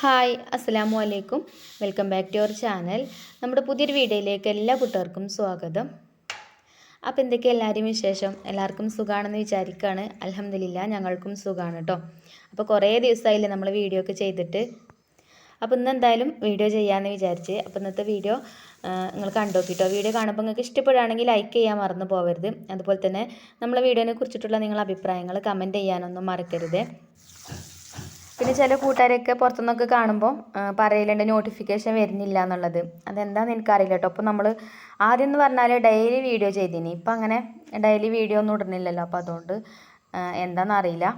Hi അസ്സലാമു അലൈക്കും welcome back to our channel. നമ്മുടെ പുതിയൊരു വീഡിയോയിലേക്ക് എല്ലാ കൂട്ടുകാർക്കും സ്വാഗതം. അപ്പോൾ എന്തൊക്കെ എല്ലാവരും വിശേഷം? എല്ലാവർക്കും സുഖമാണെന്ന് വിചാരിക്കുകയാണ് അലഹമില്ല ഞങ്ങൾക്കും സുഖമാണ് കേട്ടോ അപ്പോൾ കുറേ ദിവസമായില്ലേ നമ്മൾ വീഡിയോ ഒക്കെ ചെയ്തിട്ട്. അപ്പോൾ ഇന്ന് എന്തായാലും വീഡിയോ ചെയ്യാമെന്ന് വിചാരിച്ച്. അപ്പോൾ ഇന്നത്തെ വീഡിയോ നിങ്ങൾ കണ്ടോക്കിട്ടോ വീഡിയോ കാണുമ്പോൾ നിങ്ങൾക്ക് ഇഷ്ടപ്പെടുകയാണെങ്കിൽ ലൈക്ക് ചെയ്യാൻ മറന്നു പോകരുത് അതുപോലെ തന്നെ നമ്മളെ വീഡിയോനെ കുറിച്ചിട്ടുള്ള നിങ്ങളുടെ അഭിപ്രായങ്ങൾ കമന്റ് ചെയ്യാനൊന്നും മറക്കരുത്. പിന്നെ ചില കൂട്ടുകാരൊക്കെ പുറത്തുനിന്നൊക്കെ കാണുമ്പോൾ പറയലുണ്ട് നോട്ടിഫിക്കേഷൻ വരുന്നില്ല എന്നുള്ളത്. അതെന്താണെന്ന് എനിക്കറിയില്ല കേട്ടോ അപ്പോൾ നമ്മൾ ആദ്യം എന്ന് പറഞ്ഞാൽ ഡെയിലി വീഡിയോ ചെയ്തിനി. ഇപ്പം അങ്ങനെ ഡെയിലി വീഡിയോ ഒന്നും ഇടുന്നില്ലല്ലോ. അപ്പോൾ അതുകൊണ്ട് എന്താണെന്ന് അറിയില്ല.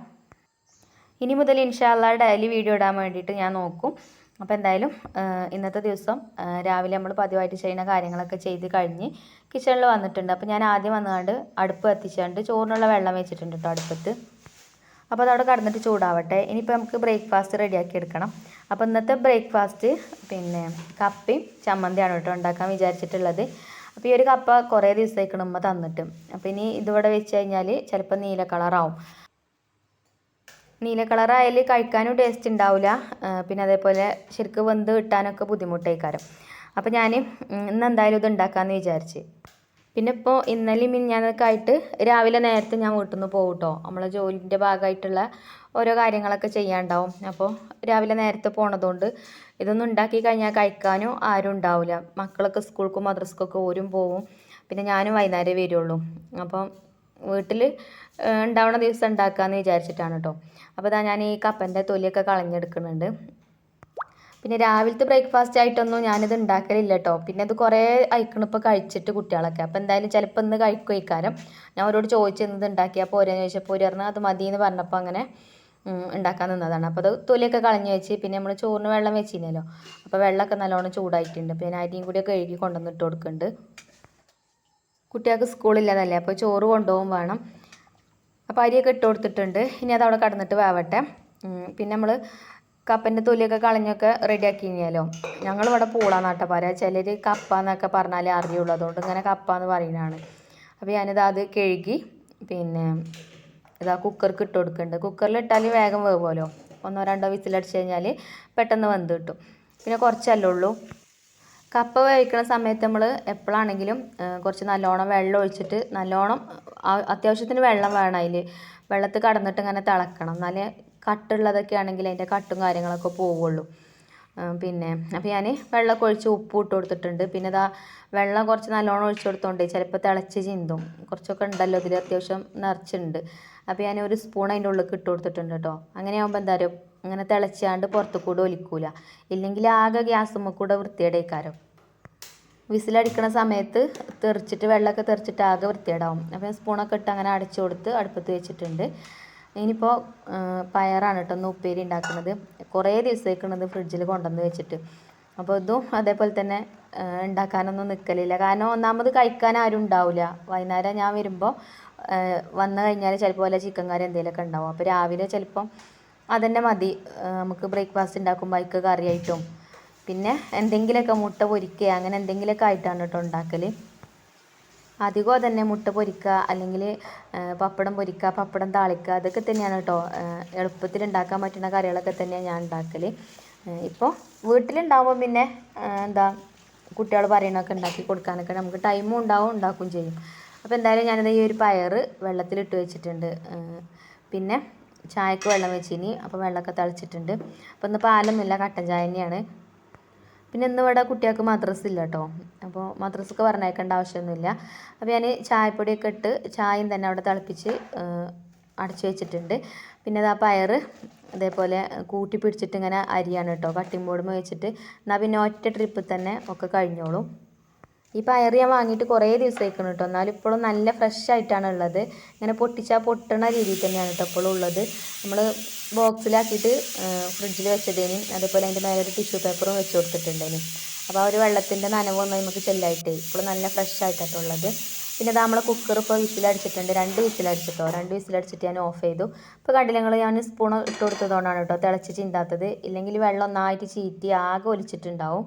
ഇനി മുതൽ ഇൻഷാല്ല ഡെയിലി വീഡിയോ ഇടാൻ വേണ്ടിയിട്ട് ഞാൻ നോക്കും. അപ്പോൾ എന്തായാലും ഇന്നത്തെ ദിവസം രാവിലെ നമ്മൾ പതിവായിട്ട് ചെയ്യുന്ന കാര്യങ്ങളൊക്കെ ചെയ്ത് കഴിഞ്ഞ് കിച്ചണിൽ വന്നിട്ടുണ്ട്. അപ്പോൾ ഞാൻ ആദ്യം വന്നുകൊണ്ട് അടുപ്പ് കത്തിച്ചുകൊണ്ട് ചോറിനുള്ള വെള്ളം വെച്ചിട്ടുണ്ട് കേട്ടോ അടുപ്പത്ത്. അപ്പോൾ അതവിടെ കടന്നിട്ട് ചൂടാവട്ടെ. ഇനിയിപ്പോൾ നമുക്ക് ബ്രേക്ക്ഫാസ്റ്റ് റെഡിയാക്കി എടുക്കണം. അപ്പോൾ ഇന്നത്തെ ബ്രേക്ക്ഫാസ്റ്റ് പിന്നെ കപ്പയും ചമ്മന്തിയാണ് കേട്ടോ ഉണ്ടാക്കാൻ വിചാരിച്ചിട്ടുള്ളത്. അപ്പോൾ ഈ ഒരു കപ്പ കുറേ ദിവസത്തേക്കാണ് ഉമ്മ തന്നിട്ട്. അപ്പോൾ ഇനി ഇതിവിടെ വെച്ച് കഴിഞ്ഞാൽ ചിലപ്പോൾ നീല കളറാവും നീല കളറായാൽ കഴിക്കാനും ടേസ്റ്റ് ഉണ്ടാവില്ല പിന്നെ അതേപോലെ ശരിക്കും വെന്ത് കിട്ടാനൊക്കെ ബുദ്ധിമുട്ടായിക്കാരം അപ്പോൾ ഞാൻ ഇന്ന് എന്തായാലും ഇത് ഉണ്ടാക്കാമെന്ന് വിചാരിച്ച്. പിന്നെ ഇപ്പോൾ ഇന്നലെയും മിനിഞ്ഞാന്നൊക്കെ ആയിട്ട് രാവിലെ നേരത്തെ ഞാൻ വീട്ടിൽ നിന്ന് പോകും കേട്ടോ നമ്മളെ ജോലിന്റെ ഭാഗമായിട്ടുള്ള ഓരോ കാര്യങ്ങളൊക്കെ ചെയ്യാനുണ്ടാവും അപ്പോൾ രാവിലെ നേരത്തെ പോണതുകൊണ്ട് ഇതൊന്നും ഉണ്ടാക്കി കഴിഞ്ഞാൽ കഴിക്കാനും ആരും ഉണ്ടാവില്ല മക്കളൊക്കെ സ്കൂൾക്കും മദ്രസ്ക്കൊക്കെ ഓരും പോവും. പിന്നെ ഞാനും വൈകുന്നേരം വരുള്ളൂ. അപ്പം വീട്ടിൽ ഉണ്ടാവുന്ന ദിവസം ഉണ്ടാക്കാമെന്ന് വിചാരിച്ചിട്ടാണ് കേട്ടോ അപ്പോൾ ഇതാ ഞാൻ ഈ കപ്പന്റെ തൊലിയൊക്കെ കളഞ്ഞെടുക്കുന്നുണ്ട്. പിന്നെ രാവിലത്തെ ബ്രേക്ക്ഫാസ്റ്റ് ആയിട്ടൊന്നും ഞാനിത് ഉണ്ടാക്കലില്ല കേട്ടോ പിന്നെ ഇത് കുറേ അയക്കണം ഇപ്പോൾ കഴിച്ചിട്ട് കുട്ടികളൊക്കെ. അപ്പോൾ എന്തായാലും ചിലപ്പോൾ ഇന്ന് കഴിക്കും ഞാൻ അവരോട് ചോദിച്ചു എന്ത് ഉണ്ടാക്കിയാൽ പോരെന്ന് ചോദിച്ചപ്പോൾ ഒരു അത് മതി എന്ന് പറഞ്ഞപ്പോൾ അങ്ങനെ ഉണ്ടാക്കാൻ നിന്നതാണ്. അപ്പോൾ അത് തൊലിയൊക്കെ കളഞ്ഞ് വെച്ച് പിന്നെ നമ്മൾ ചോറിന് വെള്ളം വെച്ചിരുന്നല്ലോ അപ്പോൾ വെള്ളമൊക്കെ നല്ലോണം ചൂടായിട്ടുണ്ട്. പിന്നെ അരിയും കൂടി കഴുകി കൊണ്ടുവന്ന് ഇട്ട് കൊടുക്കുന്നുണ്ട്. കുട്ടികൾക്ക് സ്കൂളില്ലാതല്ലേ അപ്പോൾ ചോറ് കൊണ്ടുപോകും വേണം. അപ്പോൾ അരിയൊക്കെ ഇട്ട് കൊടുത്തിട്ടുണ്ട്. ഇനി അത് അവിടെ കടന്നിട്ട് വേവട്ടെ. പിന്നെ നമ്മൾ കപ്പന്റെ തൊലിയൊക്കെ കളഞ്ഞൊക്കെ റെഡിയാക്കി കഴിഞ്ഞാലോ ഞങ്ങളിവിടെ പൂളാന്നാട്ട പറയാ ചിലർ കപ്പ എന്നൊക്കെ പറഞ്ഞാലേ അറിയുള്ളൂ. അതുകൊണ്ട് ഇങ്ങനെ കപ്പ എന്ന് പറയുന്നതാണ്. അപ്പോൾ ഞാനിത് അത് കഴുകി പിന്നെ ഇതാ കുക്കർക്ക് ഇട്ട് കൊടുക്കുന്നുണ്ട്. കുക്കറിൽ ഇട്ടാൽ വേഗം വേവുമല്ലോ. ഒന്നോ രണ്ടോ വിസിലടിച്ച് കഴിഞ്ഞാൽ പെട്ടെന്ന് വെന്ത് കിട്ടും. പിന്നെ കുറച്ചല്ലേ ഉള്ളൂ. കപ്പ വേവിക്കുന്ന സമയത്ത് നമ്മൾ എപ്പോഴാണെങ്കിലും കുറച്ച് നല്ലോണം വെള്ളം ഒഴിച്ചിട്ട് നല്ലോണം അത്യാവശ്യത്തിന് വെള്ളം വേണം അതിൽ വെള്ളത്തിൽ കടന്നിട്ട് ഇങ്ങനെ തിളക്കണം. എന്നാലേ കട്ടുള്ളതൊക്കെ ആണെങ്കിൽ അതിന്റെ കട്ടും കാര്യങ്ങളൊക്കെ പോവുള്ളൂ. പിന്നെ അപ്പോൾ ഞാൻ വെള്ളമൊക്കെ ഒഴിച്ച് ഉപ്പ് ഇട്ട് കൊടുത്തിട്ടുണ്ട്. പിന്നെ ഇതാ വെള്ളം കുറച്ച് നല്ലോണം ഒഴിച്ച് കൊടുത്തോണ്ട് ചിലപ്പോൾ തിളച്ച് ചിന്തും. കുറച്ചൊക്കെ ഉണ്ടല്ലോ ഇതിൽ അത്യാവശ്യം നിറച്ചുണ്ട്. അപ്പോൾ ഞാൻ ഒരു സ്പൂൺ അതിന്റെ ഉള്ളിൽ ഇട്ട് കൊടുത്തിട്ടുണ്ട് കേട്ടോ അങ്ങനെ ആകുമ്പോൾ എന്താ ഇങ്ങനെ തിളച്ചാണ്ട് പുറത്തു കൂടെ ഒലിക്കൂല. ഇല്ലെങ്കിൽ ആകെ ഗ്യാസുമ്മ കൂടെ വൃത്തിയേടേക്കാരം വിസിലടിക്കണ സമയത്ത് തെറിച്ചിട്ട് വെള്ളമൊക്കെ തെറിച്ചിട്ട് ആകെ വൃത്തിയേടാവും അപ്പോൾ സ്പൂണൊക്കെ ഇട്ട് അങ്ങനെ അടച്ചു കൊടുത്ത് അടുപ്പത്ത് വെച്ചിട്ടുണ്ട്. ഇനിയിപ്പോൾ പയറാണ് കേട്ടോ ഒന്ന് ഉപ്പേരി ഉണ്ടാക്കുന്നത്. കുറേ ദിവസത്തേക്കുള്ളത് ഫ്രിഡ്ജിൽ കൊണ്ടുവന്ന് വെച്ചിട്ട്. അപ്പോൾ ഇതും അതേപോലെ തന്നെ ഉണ്ടാക്കാനൊന്നും നിൽക്കലില്ല കാരണം ഒന്നാമത് കഴിക്കാൻ ആരും ഉണ്ടാവില്ല വൈകുന്നേരം ഞാൻ വരുമ്പോൾ വന്നു കഴിഞ്ഞാൽ ചിലപ്പോൾ വല്ല ചിക്കൻ കറി എന്തെങ്കിലുമൊക്കെ ഉണ്ടാവും. അപ്പോൾ രാവിലെ ചിലപ്പം അതന്നെ മതി. നമുക്ക് ബ്രേക്ക്ഫാസ്റ്റ് ഉണ്ടാക്കുമ്പോൾ അതിക്ക് കറിയായിട്ടും. പിന്നെ എന്തെങ്കിലുമൊക്കെ മുട്ട പൊരിക്കുക അങ്ങനെ എന്തെങ്കിലുമൊക്കെ ആയിട്ടാണ് കേട്ടോ ഉണ്ടാക്കൽ അധികം തന്നെ മുട്ട പൊരിക്കുക അല്ലെങ്കിൽ പപ്പടം പൊരിക്കുക പപ്പടം താളിക്കുക അതൊക്കെ തന്നെയാണ് കേട്ടോ എളുപ്പത്തിൽ ഉണ്ടാക്കാൻ പറ്റുന്ന കറികളൊക്കെ തന്നെയാണ് ഞാൻ ഉണ്ടാക്കൽ ഇപ്പോൾ വീട്ടിലുണ്ടാവുമ്പോൾ പിന്നെ എന്താ കുട്ടികൾ പറയണതൊക്കെ ഉണ്ടാക്കി കൊടുക്കാനൊക്കെ നമുക്ക് ടൈമും ഉണ്ടാവും ഉണ്ടാക്കുകയും ചെയ്യും. അപ്പോൾ എന്തായാലും ഞാനത് ഈ ഒരു പയർ വെള്ളത്തിലിട്ട് വെച്ചിട്ടുണ്ട്. പിന്നെ ചായക്ക് വെള്ളം വെച്ചിനി അപ്പോൾ വെള്ളമൊക്കെ തളിച്ചിട്ടുണ്ട്. അപ്പോൾ ഇന്ന് പാലൊന്നുമില്ല കട്ടൻ ചായ തന്നെയാണ്. പിന്നെ ഇന്ന് ഇവിടെ കുട്ടികൾക്ക് മദ്രസ ഇല്ല കേട്ടോ അപ്പോൾ മദ്രസക്ക് പറഞ്ഞേക്കേണ്ട ആവശ്യമൊന്നുമില്ല. അപ്പോൾ ഞാൻ ചായപ്പൊടിയൊക്കെ ഇട്ട് ചായയും തന്നെ അവിടെ തിളപ്പിച്ച് അടച്ചു വെച്ചിട്ടുണ്ട്. പിന്നെ ആ പയർ അതേപോലെ കൂട്ടി പിടിച്ചിട്ട് ഇങ്ങനെ അരിയാണ് കേട്ടോ കട്ടിംഗ് ബോർഡുമ്പോൾ വെച്ചിട്ട്. എന്നാൽ പിന്നെ ഒറ്റ ട്രിപ്പ് തന്നെ ഒക്കെ കഴിഞ്ഞോളും. ഈ പയർ ഞാൻ വാങ്ങിയിട്ട് കുറേ ദിവസമായിരിക്കണം കേട്ടോ എന്നാലും ഇപ്പോഴും നല്ല ഫ്രഷ് ആയിട്ടാണ് ഉള്ളത് ഇങ്ങനെ പൊട്ടിച്ചാൽ പൊട്ടണ രീതിയിൽ തന്നെയാണ് കേട്ടോ ഇപ്പോഴും ഉള്ളത്. നമ്മൾ ബോക്സിലാക്കിയിട്ട് ഫ്രിഡ്ജിൽ വെച്ചതേനും അതുപോലെ അതിന്റെ മേലെ ഒരു ടിഷ്യൂ പേപ്പറും വെച്ച് കൊടുത്തിട്ടുണ്ടേനി. അപ്പോൾ ആ ഒരു വെള്ളത്തിന്റെ നനവൊന്നും നമുക്ക് ചെല്ലായിട്ടേ ഇപ്പോൾ നല്ല ഫ്രഷ് ആയിട്ടാണ് ഉള്ളത്. പിന്നെ അതാ നമ്മളെ കുക്കർ ഇപ്പോൾ വിസിലടിച്ചിട്ടുണ്ട്. രണ്ട് വിസിലടിച്ചിട്ടോ? രണ്ട് വിസിലടിച്ചിട്ട് ഞാൻ ഓഫ് ചെയ്തു. ഇപ്പോൾ കണ്ടില്ല ഞാൻ സ്പൂൺ ഇട്ട് കൊടുത്തതുകൊണ്ടാണ് കേട്ടോ തിളച്ച് ചിന്താത്തത്. ഇല്ലെങ്കിൽ വെള്ളം ഒന്നായിട്ട് ചീറ്റി ആകെ ഒലിച്ചിട്ടുണ്ടാവും.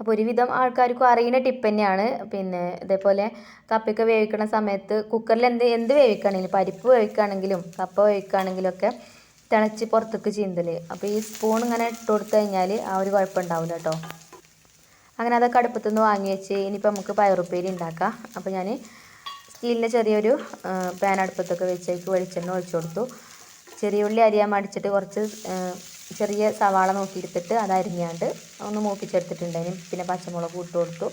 അപ്പോൾ ഒരുവിധം ആൾക്കാർക്കും അറിയുന്ന ടിപ്പ് തന്നെയാണ്. പിന്നെ ഇതേപോലെ കപ്പയൊക്കെ വേവിക്കുന്ന സമയത്ത് കുക്കറിൽ എന്ത് എന്ത് വേവിക്കുകയാണെങ്കിലും പരിപ്പ് വേവിക്കുകയാണെങ്കിലും കപ്പ വേവിക്കുകയാണെങ്കിലും ഒക്കെ തിളച്ച് പുറത്തേക്ക് ചീന്തൽ അപ്പോൾ ഈ സ്പൂൺ ഇങ്ങനെ ഇട്ട് കൊടുത്തു കഴിഞ്ഞാൽ ആ ഒരു കുഴപ്പമുണ്ടാവില്ല കേട്ടോ. അങ്ങനെ അതൊക്കെ അടുപ്പത്തുനിന്ന് വാങ്ങി വെച്ച് ഇനിയിപ്പോൾ നമുക്ക് പയറുപ്പേരി ഉണ്ടാക്കാം. അപ്പോൾ ഞാൻ സ്റ്റീലിന്റെ ചെറിയൊരു പാൻ അടുപ്പത്തൊക്കെ വെച്ചേക്ക് വെളിച്ചെണ്ണ ഒഴിച്ചു കൊടുത്തു. ചെറിയ ഉള്ളി അരിയാൻ മടിച്ചിട്ട് കുറച്ച് ചെറിയ സവാള നോക്കിയെടുത്തിട്ട് അത് അരിഞ്ഞാണ്ട് ഒന്ന് മൂപ്പിച്ചെടുത്തിട്ടുണ്ടായിന് പിന്നെ പച്ചമുളക് ഇട്ട് കൊടുത്തു.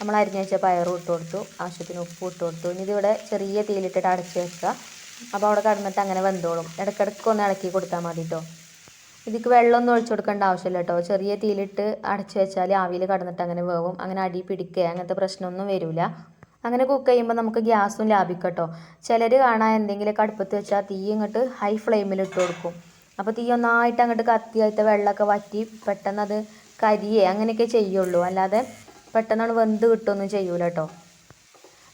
നമ്മൾ അരിഞ്ഞ് വെച്ച പയറും ഇട്ട് കൊടുത്തു. ആവശ്യത്തിന് ഉപ്പ് ഇട്ട് കൊടുത്തു. ഇനി ഇതിവിടെ ചെറിയ തീയിലിട്ടിട്ട് അടച്ച് വെക്കുക. അപ്പോൾ അവിടെ കടന്നിട്ട് അങ്ങനെ വെന്തോളും. ഇടയ്ക്കിടയ്ക്ക് ഒന്ന് ഇളക്കി കൊടുത്താൽ മതി കേട്ടോ ഇതിക്ക് വെള്ളമൊന്നും ഒഴിച്ചു കൊടുക്കേണ്ട ആവശ്യമില്ല കേട്ടോ ചെറിയ തീയിലിട്ട് അടച്ചു വെച്ചാൽ ആവിയിൽ കടന്നിട്ട് അങ്ങനെ വേവും. അങ്ങനെ അടി പിടിക്കുക അങ്ങനത്തെ പ്രശ്നമൊന്നും വരില്ല. അങ്ങനെ കുക്ക് ചെയ്യുമ്പോൾ നമുക്ക് ഗ്യാസും ലാഭിക്കട്ടോ കേട്ടോ ചിലർ കാണാൻ എന്തെങ്കിലും കടുപ്പത്ത് വെച്ചാൽ തീ ഇങ്ങോട്ട് ഹൈ ഫ്ലെയിമിൽ ഇട്ട് കൊടുക്കും. അപ്പോൾ തീ ഒന്നായിട്ട് അങ്ങോട്ട് കത്തി ആയിട്ട് വെള്ളമൊക്കെ വറ്റി പെട്ടെന്ന് അത് കരിയേ അങ്ങനെയൊക്കെ ചെയ്യുള്ളൂ. അല്ലാതെ പെട്ടെന്നാണ് വെന്ത് കിട്ടുമൊന്നും ചെയ്യൂല കേട്ടോ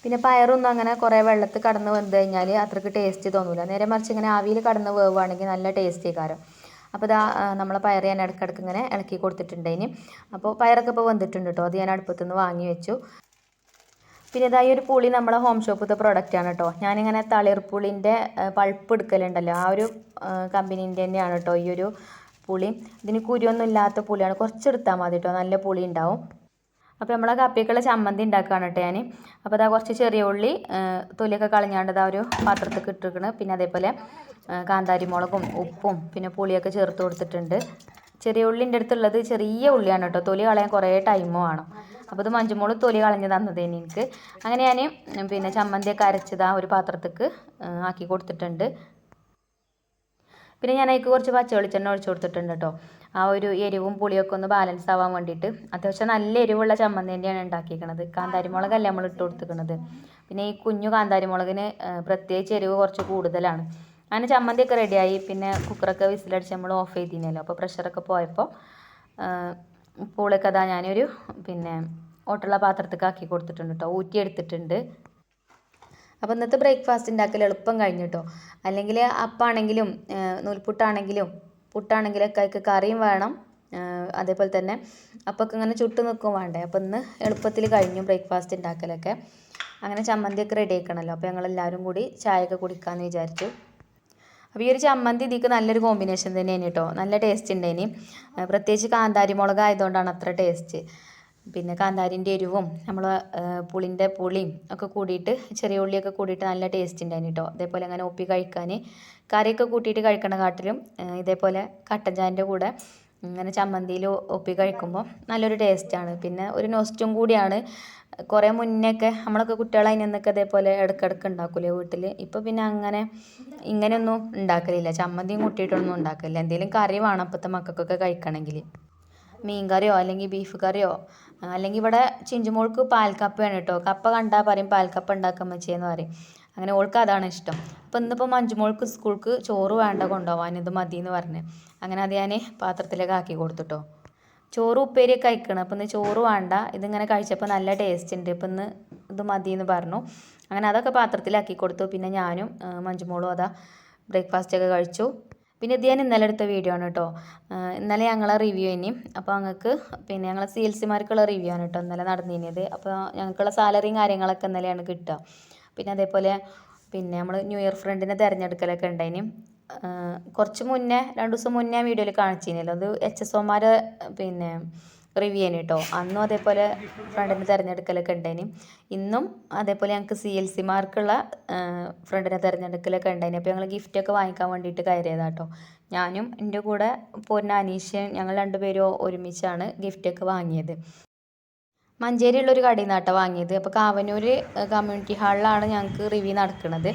പിന്നെ പയറൊന്നും അങ്ങനെ കുറേ വെള്ളത്തിൽ കടന്ന് വെന്ത് കഴിഞ്ഞാൽ അത്രയ്ക്ക് ടേസ്റ്റ് തോന്നില്ല നേരെ മറിച്ച് ഇങ്ങനെ ആവിയിൽ കടന്ന് വേവുകയാണെങ്കിൽ നല്ല ടേസ്റ്റ് കാരം. അപ്പോൾ ഇതാ നമ്മളെ പയർ ഞാൻ ഇടയ്ക്കിടയ്ക്ക് ഇങ്ങനെ ഇളക്കി കൊടുത്തിട്ടുണ്ടേന്. അപ്പോൾ പയറൊക്കെ ഇപ്പോൾ വന്നിട്ടുണ്ട് കേട്ടോ അത് ഞാൻ അടുപ്പത്തുനിന്ന് വാങ്ങി വെച്ചു. പിന്നെ ഇതായി ഒരു പുളി നമ്മളെ ഹോം ഷോപ്പിലത്തെ പ്രോഡക്റ്റ് ആണ് കേട്ടോ ഞാനിങ്ങനെ തളിർപ്പുളിന്റെ പൾപ്പ് എടുക്കലുണ്ടല്ലോ. ആ ഒരു കമ്പനീന്റെ തന്നെയാണ് കേട്ടോ ഈ ഒരു പുളി. ഇതിന് കുരുവൊന്നും ഇല്ലാത്ത പുളിയാണ്. കുറച്ചെടുത്താൽ മതി കേട്ടോ നല്ല പുളി ഉണ്ടാവും അപ്പോൾ നമ്മളെ കപ്പിക്കുള്ള ചമ്മന്തി ഉണ്ടാക്കുകയാണ് കേട്ടോ ഞാൻ അപ്പോൾ അതാ കുറച്ച് ചെറിയ ഉള്ളി തൊലിയൊക്കെ കളഞ്ഞാണ്ട് ആ ഒരു പാത്രത്തിൽ ഇട്ടിരിക്കുന്നത് പിന്നെ അതേപോലെ കാന്താരിമുളകും കാന്താരി മുളകും ഉപ്പും പിന്നെ പുളിയൊക്കെ ചേർത്ത് കൊടുത്തിട്ടുണ്ട്. ചെറിയ ഉള്ളിന്റെ അടുത്തുള്ളത് ചെറിയ ഉള്ളിയാണ് കേട്ടോ. തൊലി കളയാൻ കുറേ ടൈം വേണം. അപ്പോൾ ഇത് മഞ്ചുമോൾ തൊലി കളഞ്ഞ് തന്നതേന് എനിക്ക്. അങ്ങനെ ഞാൻ പിന്നെ ചമ്മന്തിയൊക്കെ അരച്ചത് ആ ഒരു പാത്രത്തേക്ക് ആക്കി കൊടുത്തിട്ടുണ്ട്. പിന്നെ ഞാൻ അതിലേക്ക് കുറച്ച് പച്ച വെളിച്ചെണ്ണ ഒഴിച്ചു കൊടുത്തിട്ടുണ്ട് കേട്ടോ. ആ ഒരു എരിവും പുളിയൊക്കെ ഒന്ന് ബാലൻസ് ആവാൻ വേണ്ടിയിട്ട്. അത്യാവശ്യം നല്ല എരിവുള്ള ചമ്മന്തി തന്നെയാണ് ഉണ്ടാക്കിയിരിക്കണത്. കാന്താരിമുളകല്ല നമ്മൾ ഇട്ട് കൊടുത്തിരിക്കുന്നത് പിന്നെ ഈ കുഞ്ഞു കാന്താരിമുളകിന് പ്രത്യേകിച്ച് എരിവ് കുറച്ച് കൂടുതലാണ്. അങ്ങനെ ചമ്മന്തിയൊക്കെ റെഡിയായി പിന്നെ കുക്കറൊക്കെ വിസിലടിച്ച് നമ്മൾ ഓഫ് ചെയ്തിരുന്നല്ലോ അപ്പോൾ പ്രഷറൊക്കെ പോയപ്പോൾ പൂളൊക്കെ അതാ ഞാനൊരു പിന്നെ ഓട്ടുള്ള പാത്രത്തേക്ക് ആക്കി കൊടുത്തിട്ടുണ്ട് കേട്ടോ ഊറ്റിയെടുത്തിട്ടുണ്ട് അപ്പോൾ ഇന്നത്തെ ബ്രേക്ക്ഫാസ്റ്റ് ഉണ്ടാക്കൽ എളുപ്പം കഴിഞ്ഞു കേട്ടോ അല്ലെങ്കിൽ അപ്പാണെങ്കിലും നൂൽപുട്ടാണെങ്കിലും പുട്ടാണെങ്കിലൊക്കെ അതിക്ക് കറിയും വേണം. അതേപോലെ തന്നെ അപ്പൊക്കെ ഇങ്ങനെ ചുട്ടു നിൽക്കും വേണ്ടേ. അപ്പോൾ ഇന്ന് എളുപ്പത്തിൽ കഴിഞ്ഞു ബ്രേക്ക്ഫാസ്റ്റ് ഉണ്ടാക്കലൊക്കെ അങ്ങനെ ചമ്മന്തിയൊക്കെ റെഡി ആക്കണമല്ലോ അപ്പോൾ ഞങ്ങളെല്ലാവരും കൂടി ചായയൊക്കെ കുടിക്കാമെന്ന് വിചാരിച്ചു. അപ്പോൾ ഈ ഒരു ചമ്മന്തി ഇതിക്ക് നല്ലൊരു കോമ്പിനേഷൻ തന്നെയാണ് കേട്ടോ നല്ല ടേസ്റ്റ് ഉണ്ട് ഇനി പ്രത്യേകിച്ച് കാന്താരി മുളക് ആയതുകൊണ്ടാണ് അത്ര ടേസ്റ്റ് പിന്നെ കാന്താരിന്റെ എരിവും നമ്മൾ പുളിന്റെ പുളിയും ഒക്കെ കൂടിയിട്ട് ചെറിയ ഉള്ളിയൊക്കെ കൂടിയിട്ട് നല്ല ടേസ്റ്റ് ഉണ്ടായിന് കേട്ടോ അതേപോലെ അങ്ങനെ ഒപ്പി കഴിക്കാൻ കറിയൊക്കെ കൂട്ടിയിട്ട് കഴിക്കണ കാട്ടിലും ഇതേപോലെ കട്ടൻ കൂടെ ഇങ്ങനെ ചമ്മന്തിയിൽ ഒപ്പി കഴിക്കുമ്പോൾ നല്ലൊരു ടേസ്റ്റാണ് പിന്നെ ഒരു നൊസ്റ്റും കൂടിയാണ് കുറേ മുന്നേയൊക്കെ നമ്മളൊക്കെ കുട്ടികളായി നിന്നൊക്കെ ഇതേപോലെ ഇടയ്ക്കിടയ്ക്ക് ഉണ്ടാക്കില്ലേ വീട്ടിൽ ഇപ്പോൾ പിന്നെ അങ്ങനെ ഇങ്ങനെയൊന്നും ഉണ്ടാക്കലില്ല ചമ്മന്തിയും കൂട്ടിയിട്ടൊന്നും ഉണ്ടാക്കലില്ല എന്തെങ്കിലും കറി വേണം ഇപ്പോഴത്തെ മക്കൾക്കൊക്കെ കഴിക്കണമെങ്കിൽ മീൻ കറിയോ അല്ലെങ്കിൽ ബീഫ് കറിയോ അല്ലെങ്കിൽ ഇവിടെ ചിഞ്ചുമോൾക്ക് പാൽക്കപ്പയാണ് കേട്ടോ കപ്പ കണ്ടാൽ പറയും പാൽക്കപ്പ ഉണ്ടാക്കാൻ വെച്ചേന്ന് പറയും. അങ്ങനെ ഓൾക്ക് അതാണ് ഇഷ്ടം. അപ്പോൾ ഇന്നിപ്പോൾ മഞ്ജുമോൾക്ക് സ്കൂൾക്ക് ചോറ് വേണ്ട കൊണ്ടുപോകാൻ ഇത് മതി എന്ന് പറഞ്ഞ്. അങ്ങനെ അത് ഞാൻ പാത്രത്തിലേക്ക് ആക്കി കൊടുത്തുട്ടോ ചോറ് ഉപ്പേരിയൊക്കെ കഴിക്കണം. അപ്പം ഇന്ന് ചോറ് വേണ്ട. ഇതിങ്ങനെ കഴിച്ചപ്പോൾ നല്ല ടേസ്റ്റ് ഉണ്ട് ഇപ്പം ഇന്ന് ഇത് മതി എന്ന് പറഞ്ഞു. അങ്ങനെ അതൊക്കെ പാത്രത്തിലാക്കി കൊടുത്തു. പിന്നെ ഞാനും മഞ്ജുമോളും അതാ ബ്രേക്ക്ഫാസ്റ്റ് ഒക്കെ കഴിച്ചു. പിന്നെ ഇത് ഞാൻ ഇന്നലെ എടുത്ത വീഡിയോ ആണ് കേട്ടോ ഇന്നലെ ഞങ്ങളെ റിവ്യൂ ഇനി അപ്പോൾ ഞങ്ങൾക്ക് പിന്നെ ഞങ്ങളെ സി എൽ സിമാർക്കുള്ള റിവ്യൂ ആണ് കേട്ടോ ഇന്നലെ നടന്നിരുന്നത് അപ്പോൾ ഞങ്ങൾക്കുള്ള സാലറിയും കാര്യങ്ങളൊക്കെ ഇന്നലെയാണ് കിട്ടുക. പിന്നെ അതേപോലെ പിന്നെ നമ്മൾ ന്യൂ ഇയർ ഫ്രണ്ടിനെ തിരഞ്ഞെടുക്കലൊക്കെ ഉണ്ടായിന് കുറച്ച് മുന്നേ രണ്ട് ദിവസം മുന്നേ വീഡിയോയിൽ കാണിച്ചിരുന്നല്ലോ. അത് എച്ച് എസ് ഒമാർ പിന്നെ റിവ്യൂ ചെയ്യണം കേട്ടോ അന്നും അതേപോലെ ഫ്രണ്ടിനെ തിരഞ്ഞെടുക്കലൊക്കെ ഉണ്ടായിന് ഇന്നും അതേപോലെ ഞങ്ങൾക്ക് സി എൽ സി മാർക്കുള്ള ഫ്രണ്ടിനെ തിരഞ്ഞെടുക്കലൊക്കെ ഉണ്ടായിന് അപ്പോൾ ഞങ്ങൾ ഗിഫ്റ്റൊക്കെ വാങ്ങിക്കാൻ വേണ്ടിയിട്ട് കയറിയതാണ് കേട്ടോ ഞാനും എന്റെ കൂടെ പോരുന്ന അനീഷയും ഞങ്ങൾ രണ്ടുപേരും ഒരുമിച്ചാണ് ഗിഫ്റ്റൊക്കെ വാങ്ങിയത്. മഞ്ചേരിയുള്ളൊരു കടയിൽ നിന്നാട്ടോ വാങ്ങിയത്. അപ്പോൾ കാവനൂർ കമ്മ്യൂണിറ്റി ഹാളിലാണ് ഞങ്ങൾക്ക് റിവ്യൂ നടക്കുന്നത്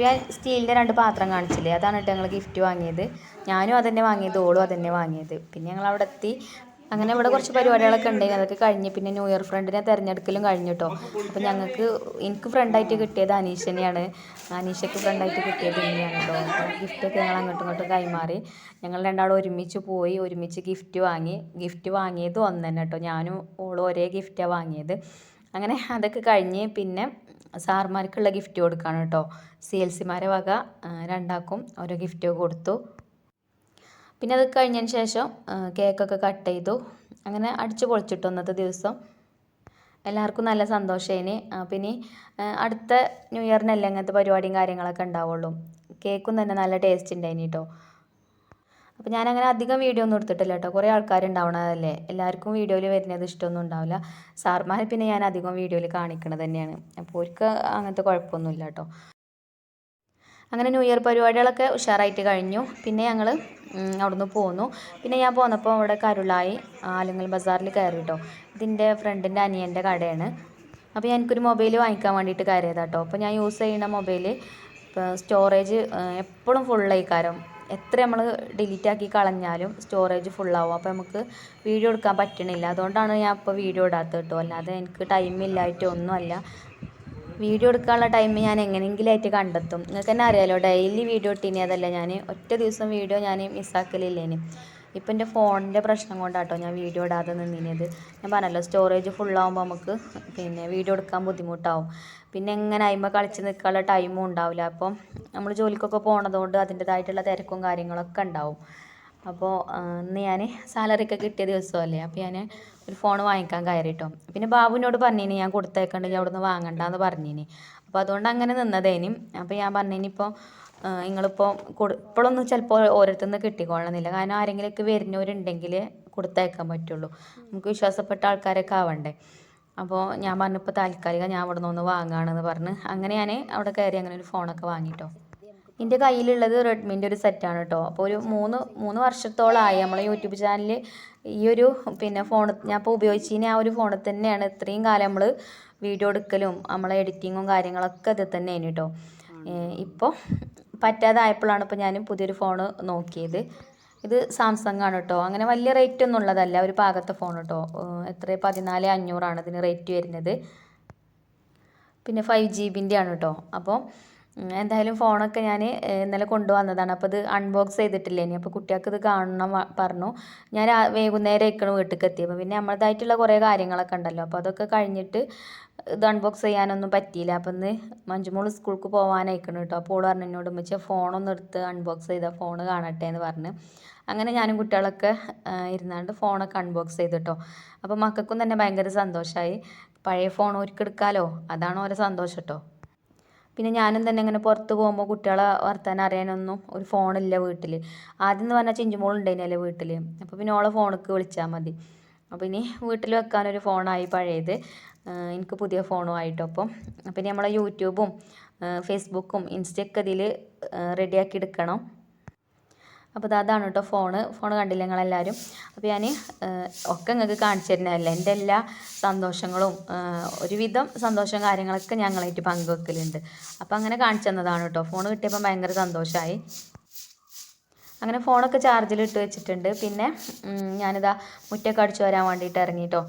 ഞാൻ സ്റ്റീലിന്റെ രണ്ട് പാത്രം കാണിച്ചില്ലേ? അതാണ് കേട്ടോ ഞങ്ങൾ ഗിഫ്റ്റ് വാങ്ങിയത്. ഞാനും അതന്നെ വാങ്ങിയത് ഓളും അതന്നെ വാങ്ങിയത്. പിന്നെ ഞങ്ങൾ അവിടെ എത്തി. അങ്ങനെ ഇവിടെ കുറച്ച് പരിപാടികളൊക്കെ ഉണ്ടായിരുന്നു. അതൊക്കെ കഴിഞ്ഞ് പിന്നെ ന്യൂ ഇയർ ഫ്രണ്ടിനെ തിരഞ്ഞെടുക്കലും കഴിഞ്ഞു കേട്ടോ അപ്പോൾ ഞങ്ങൾക്ക് എനിക്ക് ഫ്രണ്ടായിട്ട് കിട്ടിയത് അനീഷനെയാണ്. അനീഷയ്ക്ക് ഫ്രണ്ടായിട്ട് കിട്ടിയത് ഇനിയാണ് കേട്ടോ ഗിഫ്റ്റൊക്കെ ഞങ്ങൾ അങ്ങോട്ടും ഇങ്ങോട്ടും കൈമാറി. ഞങ്ങൾ രണ്ടാളും ഒരുമിച്ച് പോയി ഒരുമിച്ച് ഗിഫ്റ്റ് വാങ്ങി. ഗിഫ്റ്റ് വാങ്ങിയത് ഒന്ന് തന്നെ കേട്ടോ ഞാനും ഓളും ഒരേ ഗിഫ്റ്റാണ് വാങ്ങിയത്. അങ്ങനെ അതൊക്കെ കഴിഞ്ഞ് പിന്നെ സാർമാർക്കുള്ള ഗിഫ്റ്റ് കൊടുക്കുകയാണ് കേട്ടോ സി എൽ സിമാരെ വക രണ്ടാക്കും ഓരോ ഗിഫ്റ്റ് കൊടുത്തു. പിന്നെ അത് കഴിഞ്ഞതിന് ശേഷം കേക്കൊക്കെ കട്ട് ചെയ്തു. അങ്ങനെ അടിച്ചു പൊളിച്ചിട്ടു അന്നത്തെ ദിവസം. എല്ലാവർക്കും നല്ല സന്തോഷേന് പിന്നെ അടുത്ത ന്യൂ ഇയറിനല്ലേ അങ്ങനത്തെ പരിപാടിയും കാര്യങ്ങളൊക്കെ ഉണ്ടാവുള്ളൂ. കേക്കും തന്നെ നല്ല ടേസ്റ്റ് ഉണ്ടായിന് കേട്ടോ അപ്പോൾ ഞാനങ്ങനെ അധികം വീഡിയോ ഒന്നും എടുത്തിട്ടില്ല കേട്ടോ കുറേ ആൾക്കാരുണ്ടാവണതല്ലേ എല്ലാവർക്കും വീഡിയോയിൽ വരുന്നത് ഇഷ്ടമൊന്നും ഉണ്ടാവില്ല. സാർമാരെ പിന്നെ ഞാൻ അധികം വീഡിയോയിൽ കാണിക്കണത് തന്നെയാണ്. അപ്പോൾ അവർക്ക് അങ്ങനത്തെ കുഴപ്പമൊന്നുമില്ല കേട്ടോ അങ്ങനെ ന്യൂ ഇയർ പരിപാടികളൊക്കെ ഉഷാറായിട്ട് കഴിഞ്ഞു. പിന്നെ ഞങ്ങൾ അവിടുന്ന് പോന്നു. പിന്നെ ഞാൻ പോന്നപ്പോൾ അവിടെ കരുളായി ആലുങ്ങൽ ബസാറിൽ കയറി കേട്ടോ ഇതിന്റെ ഫ്രണ്ടിന്റെ അനിയന്റെ കടയാണ്. അപ്പോൾ എനിക്കൊരു മൊബൈൽ വാങ്ങിക്കാൻ വേണ്ടിയിട്ട് കയറിയതാണ് കേട്ടോ അപ്പോൾ ഞാൻ യൂസ് ചെയ്യുന്ന മൊബൈൽ സ്റ്റോറേജ് എപ്പോഴും ഫുള്ളായിക്കാരം എത്ര നമ്മൾ ഡിലീറ്റ് ആക്കി കളഞ്ഞാലും സ്റ്റോറേജ് ഫുള്ളാവും അപ്പോൾ നമുക്ക് വീഡിയോ എടുക്കാൻ പറ്റണില്ല. അതുകൊണ്ടാണ് ഞാൻ ഇപ്പോൾ വീഡിയോ ഇടാത്തത് കേട്ടോ അല്ലാതെ എനിക്ക് ടൈമില്ലായിട്ടൊന്നുമല്ല വീഡിയോ എടുക്കാനുള്ള ടൈം ഞാൻ എങ്ങനെയെങ്കിലും ആയിട്ട് കണ്ടെത്തും. നിങ്ങൾക്ക് തന്നെ അറിയാലോ ഡെയിലി വീഡിയോ ഇട്ടിനിയതല്ല ഞാൻ ഒറ്റ ദിവസം വീഡിയോ ഞാൻ മിസ്സാക്കലില്ലേനി ഇപ്പം എന്റെ ഫോണിന്റെ പ്രശ്നം കൊണ്ടാട്ടോ ഞാൻ വീഡിയോ ഇടാതെ നിന്നിനത്. ഞാൻ പറഞ്ഞല്ലോ സ്റ്റോറേജ് ഫുള്ളാകുമ്പോൾ നമുക്ക് പിന്നെ വീഡിയോ എടുക്കാൻ ബുദ്ധിമുട്ടാവും. പിന്നെ എങ്ങനെ അതിമ്പോൾ കളിച്ച് നിൽക്കാനുള്ള ടൈമും ഉണ്ടാവില്ല. അപ്പം നമ്മൾ ജോലിക്കൊക്കെ പോണതുകൊണ്ട് അതിന്റെതായിട്ടുള്ള തിരക്കും കാര്യങ്ങളൊക്കെ ഉണ്ടാവും. അപ്പോൾ ഇന്ന് ഞാൻ സാലറി ഒക്കെ കിട്ടിയ ദിവസമല്ലേ അപ്പോൾ ഞാൻ ഒരു ഫോൺ വാങ്ങിക്കാൻ കയറിട്ടോ. പിന്നെ ബാബുവിനോട് പറഞ്ഞിനി ഞാൻ കൊടുത്തേക്കണ്ടെങ്കിൽ അവിടെ നിന്ന് വാങ്ങണ്ടെന്ന് പറഞ്ഞിനി. അപ്പോൾ അതുകൊണ്ട് അങ്ങനെ നിന്നതേനി. അപ്പോൾ ഞാൻ പറഞ്ഞിനി ഇപ്പോൾ നിങ്ങളിപ്പോൾ കൊടു ഇപ്പോഴൊന്നും ചിലപ്പോൾ ഓരോരുത്തർ കിട്ടിക്കൊള്ളണമെന്നില്ല. കാരണം ആരെങ്കിലുമൊക്കെ വരുന്നവരുണ്ടെങ്കിൽ കൊടുത്തയക്കാൻ പറ്റുള്ളൂ. നമുക്ക് വിശ്വാസപ്പെട്ട ആൾക്കാരൊക്കെ ആവണ്ടേ. അപ്പോൾ ഞാൻ പറഞ്ഞപ്പോൾ താൽക്കാലികം ഞാൻ അവിടെ നിന്ന് ഒന്ന് വാങ്ങുകയാണെന്ന് പറഞ്ഞ്. അങ്ങനെ ഞാൻ അവിടെ കയറി അങ്ങനെ ഒരു ഫോണൊക്കെ വാങ്ങിട്ടോ. എന്റെ കയ്യിലുള്ളത് റെഡ്മിന്റെ ഒരു സെറ്റാണ് കേട്ടോ അപ്പോൾ ഒരു മൂന്ന് മൂന്ന് വർഷത്തോളമായി നമ്മളെ യൂട്യൂബ് ചാനൽ ഈ ഒരു പിന്നെ ഫോൺ ഞാൻ ഇപ്പോൾ ഉപയോഗിച്ചതിന് ആ ഒരു ഫോണിൽ തന്നെയാണ്. ഇത്രയും കാലം നമ്മൾ വീഡിയോ എടുക്കലും നമ്മളെ എഡിറ്റിങ്ങും കാര്യങ്ങളൊക്കെ ഇത് തന്നെയാണ് കേട്ടോ ഇപ്പോൾ പറ്റാതായപ്പോഴാണ് ഇപ്പോൾ ഞാൻ പുതിയൊരു ഫോൺ നോക്കിയത്. ഇത് സാംസങ് ആണ് കേട്ടോ അങ്ങനെ വലിയ റേറ്റ് ഒന്നും ഉള്ളതല്ല ഒരു പാകത്തെ ഫോൺ കേട്ടോ എത്ര പതിനാല് അഞ്ഞൂറാണ് ഇതിന് റേറ്റ് വരുന്നത്. പിന്നെ ഫൈവ് ജി ബിന്റെ ആണ് കേട്ടോ അപ്പോൾ എന്തായാലും ഫോണൊക്കെ ഞാൻ ഇന്നലെ കൊണ്ടുവന്നതാണ്. അപ്പോൾ ഇത് അൺബോക്സ് ചെയ്തിട്ടില്ല ഇനി? അപ്പോൾ കുട്ടികൾക്ക് ഇത് കാണണം പറഞ്ഞു. ഞാൻ വൈകുന്നേരം ആയിക്കണം വീട്ടിലേക്ക് എത്തിയപ്പോൾ പിന്നെ നമ്മളതായിട്ടുള്ള കുറേ കാര്യങ്ങളൊക്കെ ഉണ്ടല്ലോ. അപ്പോൾ അതൊക്കെ കഴിഞ്ഞിട്ട് ഇത് അൺബോക്സ് ചെയ്യാനൊന്നും പറ്റിയില്ല. അപ്പം ഇന്ന് മഞ്ജുമോൾ സ്കൂൾക്ക് പോകാനായിക്കണം കേട്ടോ അപ്പോൾ പറഞ്ഞു എന്നോട് ഉമ്മച്ചി ഫോണൊന്നും എടുത്ത് അൺബോക്സ് ചെയ്താൽ ഫോൺ കാണട്ടെ എന്ന് പറഞ്ഞ്. അങ്ങനെ ഞാനും കുട്ടികളൊക്കെ ഇരുന്നാണ്ട് ഫോണൊക്കെ അൺബോക്സ് ചെയ്തു കേട്ടോ അപ്പോൾ മക്കൾക്കും തന്നെ ഭയങ്കര സന്തോഷമായി പഴയ ഫോൺ ഒരുക്കെടുക്കാലോ അതാണ് ഓരോ സന്തോഷം കേട്ടോ പിന്നെ ഞാനും തന്നെ ഇങ്ങനെ പുറത്ത് പോകുമ്പോൾ കുട്ടികളെ വർത്താനം അറിയാനൊന്നും ഒരു ഫോണില്ല വീട്ടിൽ ആദ്യം എന്ന് പറഞ്ഞാൽ ചിഞ്ചുമോൾ ഉണ്ടായിരുന്നില്ല വീട്ടിൽ അപ്പോൾ പിന്നെ ഓളെ ഫോണിക്ക് വിളിച്ചാൽ മതി. അപ്പോൾ ഇനി വീട്ടിൽ വെക്കാനൊരു ഫോണായി പഴയത്. എനിക്ക് പുതിയ ഫോണും ആയിട്ടോ അപ്പം. പിന്നെ നമ്മളെ യൂട്യൂബും ഫേസ്ബുക്കും ഇൻസ്റ്റയൊക്കെ ഇതിൽ റെഡിയാക്കി എടുക്കണം. അപ്പോൾ അതാണ് കേട്ടോ ഫോണ്. ഫോൺ കണ്ടില്ല നിങ്ങളെല്ലാവരും അപ്പോൾ ഞാൻ ഒക്കെ നിങ്ങൾക്ക് കാണിച്ചു തരുന്നതല്ല എന്റെ എല്ലാ സന്തോഷങ്ങളും ഒരുവിധം സന്തോഷം കാര്യങ്ങളൊക്കെ ഞങ്ങളായിട്ട് പങ്കുവെക്കലുണ്ട്. അപ്പോൾ അങ്ങനെ കാണിച്ചു തന്നതാണ് കേട്ടോ ഫോൺ കിട്ടിയപ്പോൾ ഭയങ്കര സന്തോഷമായി അങ്ങനെ ഫോണൊക്കെ ചാർജിലിട്ട് വെച്ചിട്ടുണ്ട്. പിന്നെ ഞാനിതാ മുറ്റൊക്കെ അടിച്ചു വരാൻ വേണ്ടിയിട്ട് ഇറങ്ങിയിട്ടോ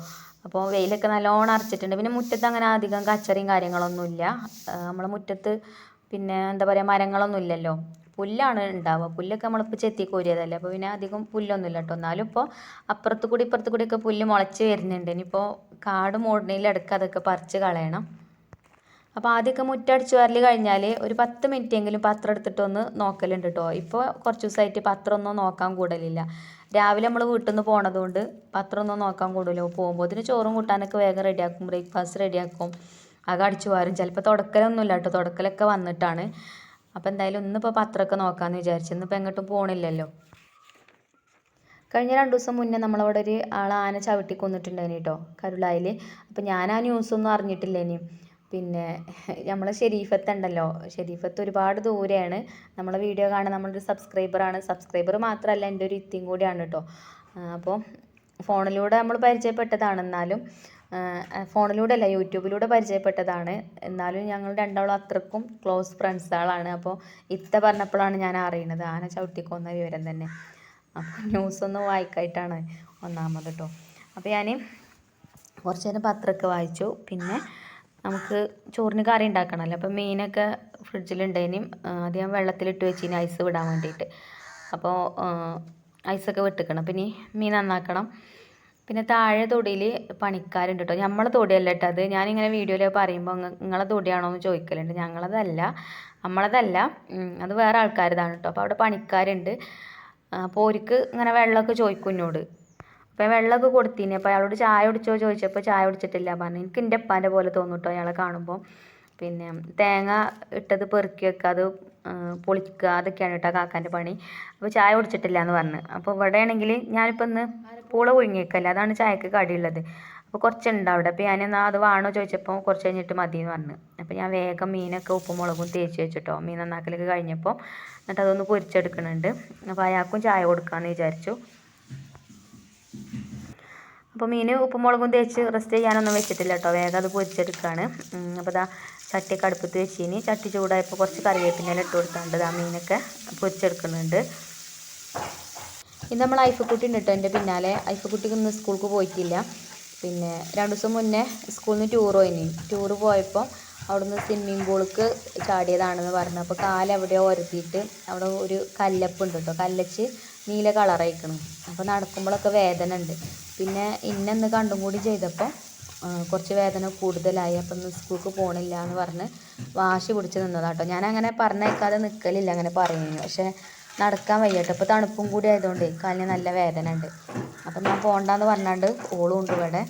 അപ്പോൾ വെയിലൊക്കെ നല്ലോണം അരച്ചിട്ടുണ്ട് പിന്നെ മുറ്റത്ത് അങ്ങനെ അധികം കച്ചറിയും കാര്യങ്ങളൊന്നുമില്ല. നമ്മളെ മുറ്റത്ത് പിന്നെ എന്താ പറയുക മരങ്ങളൊന്നും ഇല്ലല്ലോ പുല്ലാണ് ഉണ്ടാവുക. പുല്ലൊക്കെ നമ്മളിപ്പോൾ ചെത്തി കോരിയതല്ലേ. അപ്പോൾ പിന്നെ അധികം പുല്ലൊന്നുമില്ല കേട്ടോ. എന്നാലും ഇപ്പോൾ അപ്പുറത്ത് കൂടി ഇപ്പുറത്ത് ഒക്കെ പുല്ല് മുളച്ച് വരുന്നുണ്ട്. ഇനിയിപ്പോൾ കാട് മൂടണയിലെടുക്ക് അതൊക്കെ പറിച്ച് കളയണം. അപ്പോൾ ആദ്യമൊക്കെ മുറ്റടിച്ച് വരൽ കഴിഞ്ഞാൽ ഒരു പത്ത് മിനിറ്റ് എങ്കിലും പത്രം എടുത്തിട്ടൊന്ന് നോക്കലുണ്ട് കേട്ടോ. ഇപ്പോൾ കുറച്ച് ദിവസമായിട്ട് പത്രം ഒന്നും നോക്കാൻ കൂടലില്ല. രാവിലെ നമ്മൾ വീട്ടിൽ നിന്ന് പോണതുകൊണ്ട് പത്രം ഒന്നും നോക്കാൻ കൂടുതലോ പോകുമ്പോൾ അതിന് ചോറും കൂട്ടാനൊക്കെ വേഗം റെഡിയാക്കും ബ്രേക്ക്ഫാസ്റ്റ് റെഡിയാക്കും അകം അടിച്ചു വാരും. ചിലപ്പോൾ തുടക്കലൊന്നുമില്ല കേട്ടോ. തുടക്കലൊക്കെ വന്നിട്ടാണ്. അപ്പോൾ എന്തായാലും ഇന്നിപ്പോൾ പത്രമൊക്കെ നോക്കാമെന്ന് വിചാരിച്ചു. ഇന്നിപ്പോൾ എങ്ങോട്ടും പോകണില്ലല്ലോ കഴിഞ്ഞ രണ്ട് ദിവസം മുന്നേ നമ്മളവിടെ ഒരു ആൾ ആന ചവിട്ടി കൊന്നിട്ടുണ്ടായിന് കേട്ടോ കരുളായിൽ അപ്പോൾ ഞാൻ ആ ന്യൂസൊന്നും അറിഞ്ഞിട്ടില്ല ഇനി പിന്നെ നമ്മളെ ഷെരീഫത്ത് ഉണ്ടല്ലോ ഷെരീഫത്ത് ഒരുപാട് ദൂരെയാണ്. നമ്മളെ വീഡിയോ കാണാൻ നമ്മളൊരു സബ്സ്ക്രൈബറാണ്. സബ്സ്ക്രൈബർ മാത്രമല്ല എന്റെ ഒരു ഇത്തിയും കൂടിയാണ് കേട്ടോ അപ്പോൾ ഫോണിലൂടെ നമ്മൾ പരിചയപ്പെട്ടതാണ് എന്നാലും. ഫോണിലൂടെ അല്ല യൂട്യൂബിലൂടെ പരിചയപ്പെട്ടതാണ്. എന്നാലും ഞങ്ങൾ രണ്ടാളും അത്രക്കും ക്ലോസ് ഫ്രണ്ട്സുകളാണ് അപ്പോൾ ഇത്ത പറഞ്ഞപ്പോഴാണ് ഞാൻ അറിയുന്നത് ആന ചവിട്ടിക്കൊന്ന വിവരം തന്നെ. അപ്പോൾ ന്യൂസ് ന്യൂസൊന്നും വായിക്കായിട്ടാണ് ഒന്നാമത് കേട്ടോ അപ്പോൾ ഞാൻ കുറച്ച് നേരം പത്രമൊക്കെ വായിച്ചു. പിന്നെ നമുക്ക് ചോറിന് കറി ഉണ്ടാക്കണമല്ലോ. അപ്പോൾ മീനൊക്കെ ഫ്രിഡ്ജിലുണ്ടേനും. ആദ്യം വെള്ളത്തിലിട്ട് വെച്ചിന് ഐസ് വിടാൻ വേണ്ടിയിട്ട് അപ്പോൾ ഐസൊക്കെ വിട്ടിക്കണം. പിന്നെ മീൻ നന്നാക്കണം. പിന്നെ താഴെ തൊടിയിൽ പണിക്കാരുണ്ട് കേട്ടോ നമ്മളെ തൊടിയല്ല കേട്ടോ അത്. ഞാനിങ്ങനെ വീഡിയോയിൽ പറയുമ്പോൾ നിങ്ങളെ തൊടിയാണോ എന്ന് ചോദിക്കലുണ്ട്. ഞങ്ങളതല്ല. നമ്മളതല്ല. അത് വേറെ ആൾക്കാരതാണ് കേട്ടോ അപ്പോൾ അവിടെ പണിക്കാരുണ്ട്. അപ്പോൾ ഓർക്ക് ഇങ്ങനെ വെള്ളമൊക്കെ ചോദിക്കും എന്നോട് അപ്പോൾ വെള്ളമൊക്കെ കൊടുത്തിന്. അപ്പോൾ അയാളോട് ചായ കുടിച്ചോ ചോദിച്ചപ്പോൾ ചായ കുടിച്ചിട്ടില്ല പറഞ്ഞു. എനിക്ക് എന്റെ ഉപ്പാന്റെ പോലെ തോന്നും കേട്ടോ അയാളെ കാണുമ്പോൾ പിന്നെ തേങ്ങ ഇട്ടത് പെറുക്കി വെക്കുക അത് പൊളിക്കുക അതൊക്കെയാണ് കേട്ടോ കാക്കാന്റെ പണി. അപ്പോൾ ചായ കുടിച്ചിട്ടില്ല എന്ന് പറഞ്ഞു. അപ്പോൾ ഇവിടെ ആണെങ്കിൽ ഞാനിപ്പോൾ ഇന്ന് പൂള പുഴുങ്ങിയേക്കല്ല അതാണ് ചായക്ക് കടിയുള്ളത്. അപ്പോൾ കുറച്ചുണ്ട് അവിടെ. അപ്പോൾ ഞാൻ അത് വേണോ ചോദിച്ചപ്പോൾ കുറച്ച് കഴിഞ്ഞിട്ട് മതി എന്ന് പറഞ്ഞു. അപ്പോൾ ഞാൻ വേഗം മീനൊക്കെ ഉപ്പും മുളകും തേച്ച് വെച്ചിട്ടോ മീൻ നന്നാക്കലൊക്കെ കഴിഞ്ഞപ്പോൾ എന്നിട്ട് അതൊന്ന് പൊരിച്ചെടുക്കുന്നുണ്ട് അപ്പോൾ അയാൾക്കും ചായ കൊടുക്കാമെന്ന് വിചാരിച്ചു. അപ്പോൾ മീൻ ഉപ്പും മുളകും തേച്ച് റെസ്റ്റ് ചെയ്യാനൊന്നും വെച്ചിട്ടില്ല കേട്ടോ വേഗം അത് പൊരിച്ചെടുക്കുകയാണ് അപ്പോൾ ഇതാ ചട്ടിയൊക്കെ അടുപ്പത്ത് വെച്ചിനി. ചട്ടി ചൂടായപ്പോൾ കുറച്ച് കറിവേപ്പിന്റെ ഇട്ട് കൊടുത്താണ്ട് ആ മീനൊക്കെ പൊരിച്ചെടുക്കുന്നുണ്ട്. ഇന്ന് നമ്മൾ ഐഫക്കുട്ടി ഉണ്ട് കേട്ടോ. എന്റെ പിന്നാലെ ഐഫക്കുട്ടിക്ക് ഇന്ന് സ്കൂൾക്ക് പോയിട്ടില്ല. പിന്നെ രണ്ട് ദിവസം മുന്നേ സ്കൂളിൽ നിന്ന് ടൂർ പോയിനി. ടൂർ പോയപ്പോൾ അവിടുന്ന് സ്വിമ്മിങ് പൂൾക്ക് ചാടിയതാണെന്ന് പറഞ്ഞു. അപ്പോൾ കാലെവിടെയോ ഉരത്തിയിട്ട് അവിടെ ഒരു കല്ലപ്പ് ഉണ്ട് കേട്ടോ. കല്ലച്ച് നീല കളറായിക്കണം അപ്പോൾ നടക്കുമ്പോഴൊക്കെ വേദന ഉണ്ട്. പിന്നെ ഇന്നെന്ന് കണ്ടും കൂടി ചെയ്തപ്പോൾ കുറച്ച് വേദന കൂടുതലായി. അപ്പം ഇന്ന് സ്കൂൾക്ക് പോകണില്ല എന്ന് പറഞ്ഞ് വാശി പിടിച്ച് നിന്നതാണ് കേട്ടോ ഞാനങ്ങനെ പറഞ്ഞേക്കാതെ നിൽക്കലില്ല അങ്ങനെ പറയുന്നു. പക്ഷേ നടക്കാൻ വയ്യട്ടോ. ഇപ്പോൾ തണുപ്പും കൂടി ആയതുകൊണ്ട് കാലിന് നല്ല വേദന ഉണ്ട്. അപ്പം ഞാൻ പോകണ്ടെന്ന് പറഞ്ഞാണ്ട് ഓളും ഉണ്ട് ഇവിടെ.